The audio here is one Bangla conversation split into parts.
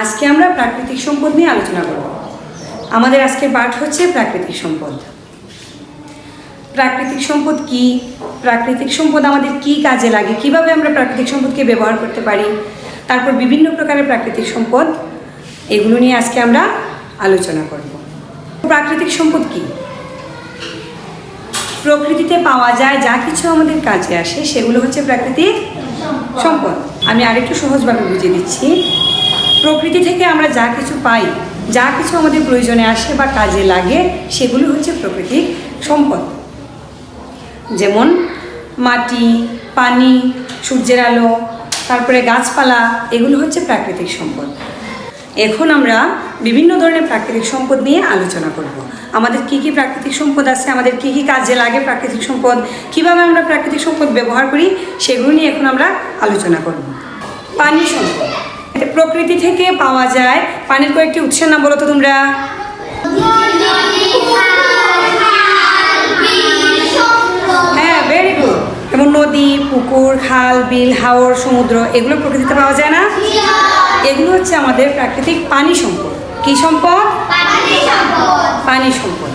আজকে আমরা প্রাকৃতিক সম্পদ নিয়ে আলোচনা করব। আমাদের আজকের পাঠ হচ্ছে প্রাকৃতিক সম্পদ। প্রাকৃতিক সম্পদ কি? প্রাকৃতিক সম্পদ আমাদের কি কাজে লাগে? কীভাবে আমরা প্রাকৃতিক সম্পদকে ব্যবহার করতে পারি? তারপর বিভিন্ন প্রকারের প্রাকৃতিক সম্পদ, এগুলো নিয়ে আজকে আমরা আলোচনা করব। প্রাকৃতিক সম্পদ কি? প্রকৃতিতে পাওয়া যায় যা কিছু আমাদের কাজে আসে, সেগুলো হচ্ছে প্রাকৃতিক সম্পদ। আমি আরেকটু সহজভাবে বুঝিয়ে দিচ্ছি। প্রকৃতি থেকে আমরা যা কিছু পাই, যা কিছু আমাদের প্রয়োজনে আসে বা কাজে লাগে, সেগুলি হচ্ছে প্রকৃতিক সম্পদ। যেমন মাটি, পানি, সূর্যের আলো, তারপরে গাছপালা, এগুলো হচ্ছে প্রাকৃতিক সম্পদ। এখন আমরা বিভিন্ন ধরনের প্রাকৃতিক সম্পদ নিয়ে আলোচনা করব। আমাদের কি কি প্রাকৃতিক সম্পদ আছে, আমাদের কি কি কাজে লাগে প্রাকৃতিক সম্পদ, কীভাবে আমরা প্রাকৃতিক সম্পদ ব্যবহার করি, সেগুলো নিয়ে এখন আমরা আলোচনা করব। পানি সম্পদ। প্রকৃতি থেকে পাওয়া যায়। পানির কয়েকটি উৎসের নাম বলো তো তোমরা। হ্যাঁ ভেরি গুড নদী, পুকুর, খাল, বিল, হাওর, সমুদ্র, এগুলো প্রকৃতিতে পাওয়া যায় না। এগুলো হচ্ছে আমাদের প্রাকৃতিক পানি সম্পদ। কি সম্পদ? পানি সম্পদ।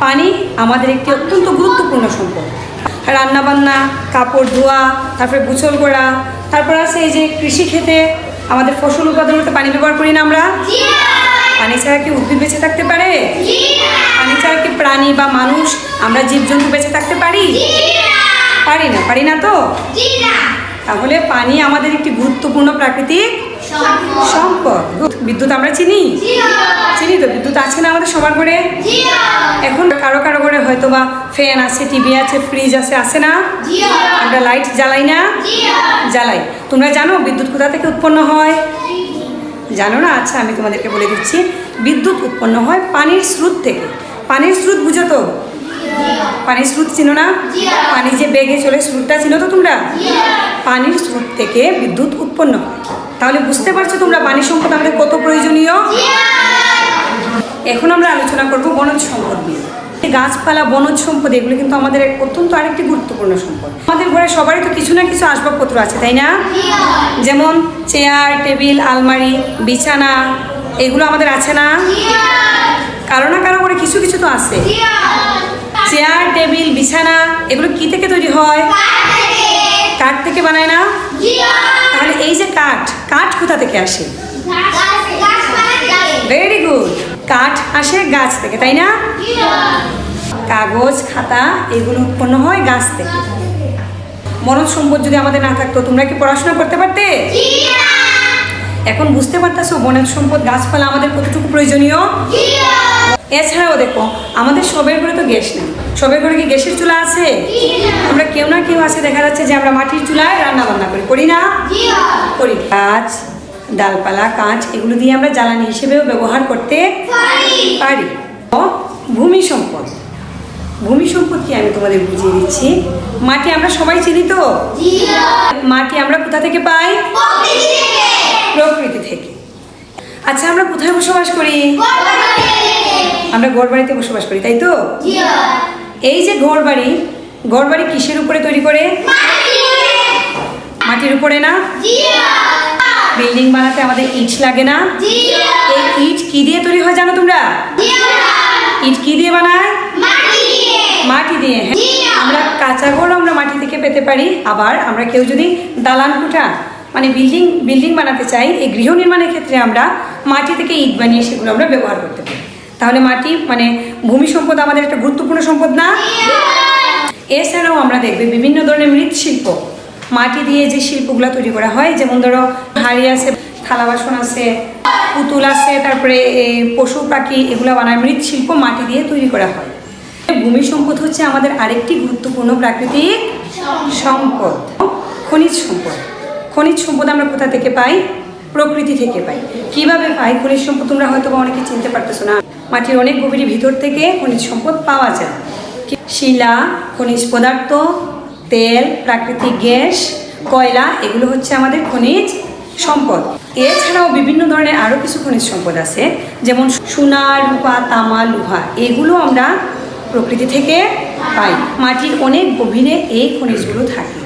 পানি আমাদের একটি অত্যন্ত গুরুত্বপূর্ণ সম্পদ। রান্নাবান্না, কাপড় ধোয়া, তারপরে গোসল করা, তারপর আছে এই যে কৃষি ক্ষেতে আমাদের ফসল উৎপাদন করতে পানি ব্যবহার করি না আমরা? পানি ছাড়া কি উদ্ভিদ বেঁচে থাকতে পারে? পানি ছাড়া কি প্রাণী বা মানুষ আমরা জীবজন্তু বেঁচে থাকতে পারি? পারি না পারি না তো? তাহলে পানি আমাদের একটি গুরুত্বপূর্ণ প্রাকৃতিক সম্পদ। বিদ্যুৎ আমরা চিনি? চিনি তো, বিদ্যুৎ আছে না আমাদের সবার ঘরে? এখন কারও কারও ঘরে হয়তো বা ফ্যান আছে টিভি আছে ফ্রিজ আছে আছে না? আমরা লাইট জ্বালাই না? জ্বালাই। তোমরা জানো বিদ্যুৎ কোথা থেকে উৎপন্ন হয়? জানো না? আচ্ছা আমি তোমাদেরকে বলে দিচ্ছি। বিদ্যুৎ উৎপন্ন হয় পানির স্রোত থেকে। পানির স্রোত বুঝো তো? পানির স্রোত চিনো না? পানি যে বেগে চলে, স্রোতটা চিনো তো তোমরা? পানির স্রোত থেকে বিদ্যুৎ উৎপন্ন হয়। তাহলে বুঝতে পারছ তোমরা পানি সম্পদ আমাদের কত প্রয়োজনীয়? এখন আমরা আলোচনা করব বনজ সম্পদ নিয়ে। গাছপালা বনজ সম্পদ এগুলো কিন্তু আমাদের অত্যন্ত আরেকটি গুরুত্বপূর্ণ সম্পদ। আমাদের ঘরে সবারই তো কিছু না কিছু আসবাবপত্র আছে তাই না? যেমন চেয়ার টেবিল আলমারি বিছানা এগুলো আমাদের আছে না? কারও না কারও করে কিছু কিছু তো আছে। চেয়ার টেবিল বিছানা এগুলো কি থেকে তৈরি হয়? কাঠ থেকে। বানায় না? এই যে কাঠ কাঠ কোথা থেকে আসে? ভেরি গুড কাঠ আসে গাছ থেকে তাই না? কাগজ খাতা এগুলো উৎপন্ন হয় গাছ থেকে। মনজ সম্পদ যদি আমাদের না থাকতো তোমরা কি পড়াশোনা করতে পারতে? এখন বুঝতে পারতেছো বনজ সম্পদ গাছপালা আমাদের কতটুকু প্রয়োজনীয়? এছাড়াও দেখো, আমাদের সবের ঘরে তো গ্যাস নেই। সবের ঘরে কি গ্যাসের চুলা আছে? আমরা কেউ না কেউ আছে, দেখা যাচ্ছে যে আমরা মাটির চুলায় রান্না বান্না করি। করি না? করি। গাছ, ডালপালা, কাঁচ, এগুলো দিয়ে আমরা জ্বালানি হিসেবেও ব্যবহার করতে পারি। ভূমি সম্পদ। ভূমি সম্পদ কি আমি তোমাদের বুঝিয়ে দিচ্ছি। মাটি আমরা সবাই চিনি তো? মাটি আমরা কোথা থেকে পাই? প্রকৃতি থেকে। আচ্ছা আমরা কোথায় বসবাস করি? আমরা ঘর বাড়িতে বসবাস করি তাই তো? এই যে ঘর বাড়ি ঘর বাড়ি কিসের উপরে তৈরি করে? মাটির উপরে। না? বিল্ডিং বানাতে আমাদের ইট লাগে না? এই ইট কি দিয়ে তৈরি হয় জানো তোমরা? ইট কি দিয়ে বানায়? মাটি দিয়ে। হ্যাঁ। আমরা কাঁচা ঘর আমরা মাটি থেকে পেতে পারি আবার আমরা কেউ যদি দালান কোঠা মানে বিল্ডিং বিল্ডিং বানাতে চাই এই গৃহ নির্মাণের ক্ষেত্রে আমরা মাটি থেকে ইট বানিয়ে সেগুলো আমরা ব্যবহার করতে পারি। তাহলে মাটি মানে ভূমি সম্পদ আমাদের একটা গুরুত্বপূর্ণ সম্পদ না? এছাড়াও আমরা দেখবে বিভিন্ন ধরনের মৃৎশিল্প। মাটি দিয়ে যে শিল্পগুলো তৈরি করা হয়, যেমন ধরো হাড়ি আছে, থালা বাসন আছে, পুতুল আছে, তারপরে পশু পাখি, এগুলো বানায় মৃৎশিল্প মাটি দিয়ে তৈরি করা হয়। ভূমি সম্পদ হচ্ছে আমাদের আরেকটি গুরুত্বপূর্ণ প্রাকৃতিক সম্পদ। খনিজ সম্পদ। খনিজ সম্পদ আমরা কোথা থেকে পাই? প্রকৃতি থেকে পাই। কীভাবে পাই? খনিজ সম্পদ তোমরা হয়তো অনেকে চিনতে পারতেছো না। মাটির অনেক গভীর ভিতর থেকে খনিজ সম্পদ পাওয়া যায়। শিলা, খনিজ পদার্থ, তেল, প্রাকৃতিক গ্যাস, কয়লা, এগুলো হচ্ছে আমাদের খনিজ সম্পদ। এছাড়াও বিভিন্ন ধরনের আরও কিছু খনিজ সম্পদ আছে, যেমন সোনা, রূপা, তামা, লোহা, এগুলো আমরা প্রকৃতি থেকে পাই। মাটির অনেক গভীরে এই খনিজগুলো থাকে।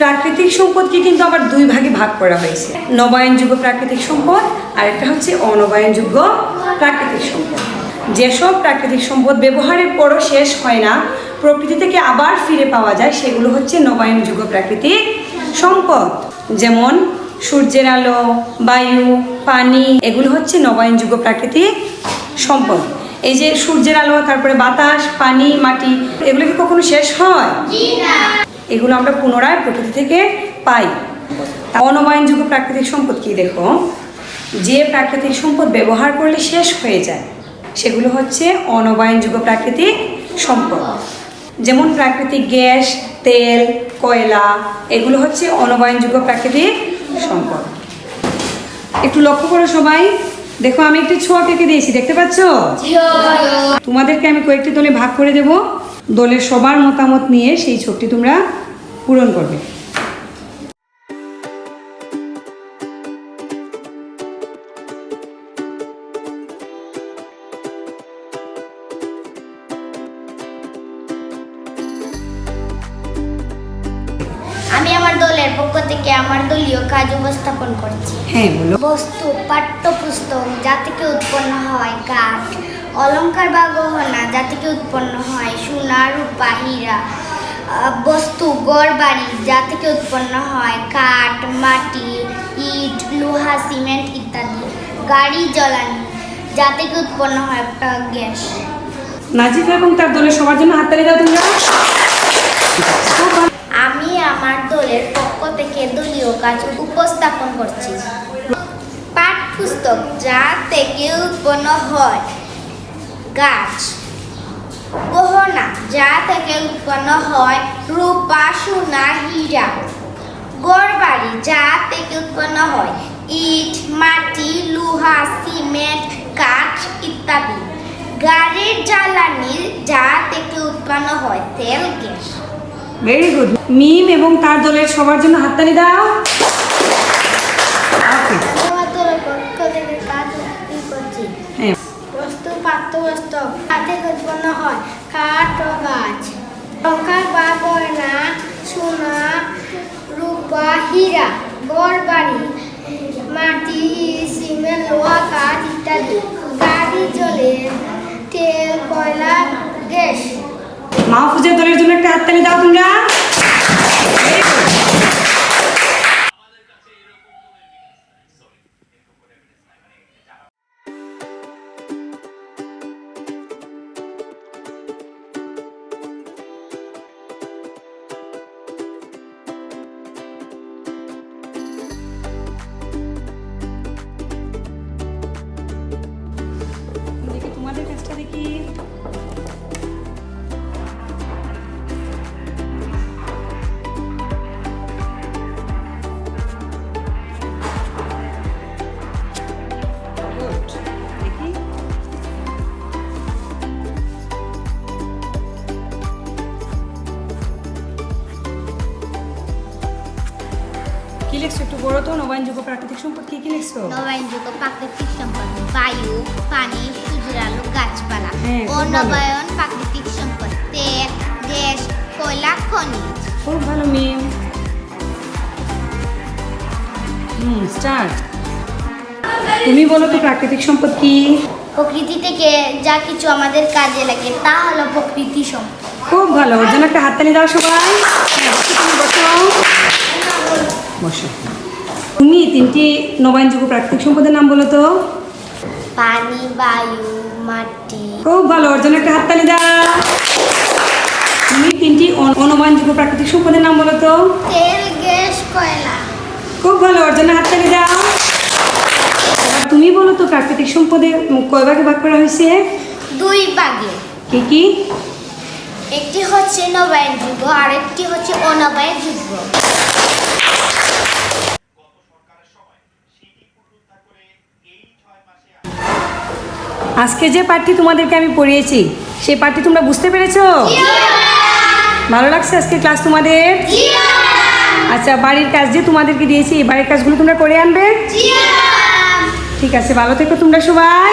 প্রাকৃতিক সম্পদকে কিন্তু আবার দুই ভাগে ভাগ করা হয়েছে। নবায়নযোগ্য প্রাকৃতিক সম্পদ আর একটা হচ্ছে অনবায়নযোগ্য প্রাকৃতিক সম্পদ। যেসব প্রাকৃতিক সম্পদ ব্যবহারের পরও শেষ হয় না, প্রকৃতি থেকে আবার ফিরে পাওয়া যায়, সেগুলো হচ্ছে নবায়নযোগ্য প্রাকৃতিক সম্পদ। যেমন সূর্যের আলো, বায়ু, পানি, এগুলো হচ্ছে নবায়নযোগ্য প্রাকৃতিক সম্পদ। এই যে সূর্যের আলো, তারপরে বাতাস, পানি, মাটি, এগুলো কি কখনো শেষ হয়? এগুলো আমরা পুনরায় প্রকৃতি থেকে পাই। অনবায়নযোগ্য প্রাকৃতিক সম্পদ কি দেখো? যে প্রাকৃতিক সম্পদ ব্যবহার করলে শেষ হয়ে যায় সেগুলো হচ্ছে অনবায়নযোগ্য প্রাকৃতিক সম্পদ। যেমন প্রাকৃতিক গ্যাস তেল কয়লা এগুলো হচ্ছে অনবায়নযোগ্য প্রাকৃতিক সম্পদ। একটু লক্ষ্য করো সবাই। দেখো আমি একটি ছোঁয়া কেটে দিয়েছি দেখতে পাচ্ছ? তোমাদেরকে আমি কয়েকটি দলে ভাগ করে দেব। দলের সবার মতামত নিয়ে সেই ছকটি তোমরা পূরণ করবে। আমি আমার দলের পক্ষ থেকে আমার দলীয় কাজ উপস্থাপন করছি। হ্যাঁ বলো। বস্তু পাঠ্যপুস্তক যা থেকে উৎপন্ন হয় কাঠ অলংকার বা গহনা যা থেকে উৎপন্ন হয় সোনা রূপা হীরা বস্তু গড় বাড়ি যা থেকে উৎপন্ন হয় কাঠ মাটি ইট লোহা সিমেন্ট ইত্যাদি। গাড়ি জ্বালানি যা থেকে উৎপন্ন হয় গ্যাস। নাজিফা এবং তার দলের সবার জন্য হাততালি দাও তোমরা। আমি আমার দলের পক্ষ থেকে দলীয় কাজ উপস্থাপন করছি। পাঠ পুস্তক যা থেকে উৎপন্ন হয় গাছ। গহনা, যা থেকে উৎপন্ন হয় রূপা, সোনা, হীরা। গড়বাড়ি যা থেকে উৎপন্ন হয় ইট, মাটি, লোহা, সিমেন্ট, কাঠ ইত্যাদি। গাড়ির জ্বালানি, যা থেকে উৎপন্ন হয় তেল, গ্যাস। ভেরি গুড মিম এবং তার দলের সবার জন্য হাততালি দাও ওকে আমার দলের পক্ষ থেকে কাজ করছি হ্যাঁ বস্তু পাঠ্যবস্তু তাতে হয়। কাঠ ও গাছ। লঙ্কা বা গয়না সোনা রূপা, হীরা, গড়, বাড়ি, মাটি, সিমেন্ট, লোহা, কাঠ ইত্যাদি। গাড়ি, জলে, তেল, কয়লা, গ্যাস। মাহফুজের দলের জন্য একটা হাততালি দাও তোমরা। বড় তো নবায়নযোগ্য প্রাকৃতিক সম্পদ কি কি লিখছো? নবায়নযোগ্য প্রাকৃতিক সম্পদ বায়ু পানি সূর্যের আলো গাছপালা। হ্যাঁ, খুব ও ভালো। নবায়ন প্রাকৃতিক সম্পদ তেল গ্যাস কয়লা খনিজ। খুব ভালো মিম হুম স্টার্ট তুমি বলো তো প্রাকৃতিক সম্পদ কি? প্রকৃতি থেকে যা কিছু আমাদের কাজে লাগে তা হলো প্রকৃতি সম্পদ। খুব ভালো ওর জন্য একটা হাততালি দাও সবাই। হ্যাঁ, তুমি বসো। বসো। তুমি তিনটি নবায়নযোগ্য প্রাকৃতিক সম্পদের নাম বলো তো। পানি বায়ু মাটি। খুব ভালো ওর জন্য একটা হাততালি দাও। তুমি তিনটি অন- অনবায়নযোগ্য প্রাকৃতিক সম্পদের নাম বলো তো। তেল গ্যাস কয়লা। খুব ভালো ওর জন্য হাততালি দাও। তুমি বলো তো প্রাকৃতিক সম্পদে কয় ভাগে ভাগ করা হয়েছে? দুই ভাগে। কি কি? একটি হচ্ছে নবায়নযোগ্য আর একটি হচ্ছে অনবায়নযোগ্য আজকে যে পাঠটি তোমাদেরকে আমি পড়িয়েছি, সেই পাঠটি তোমরা বুঝতে পেরেছ? ভালো লাগছে আজকে ক্লাস তোমাদের? আচ্ছা বাড়ির কাজ যে তোমাদেরকে দিয়েছি বাড়ির কাজগুলো তোমরা করে আনবে? ঠিক আছে, ভালো থেকো তোমরা সবাই।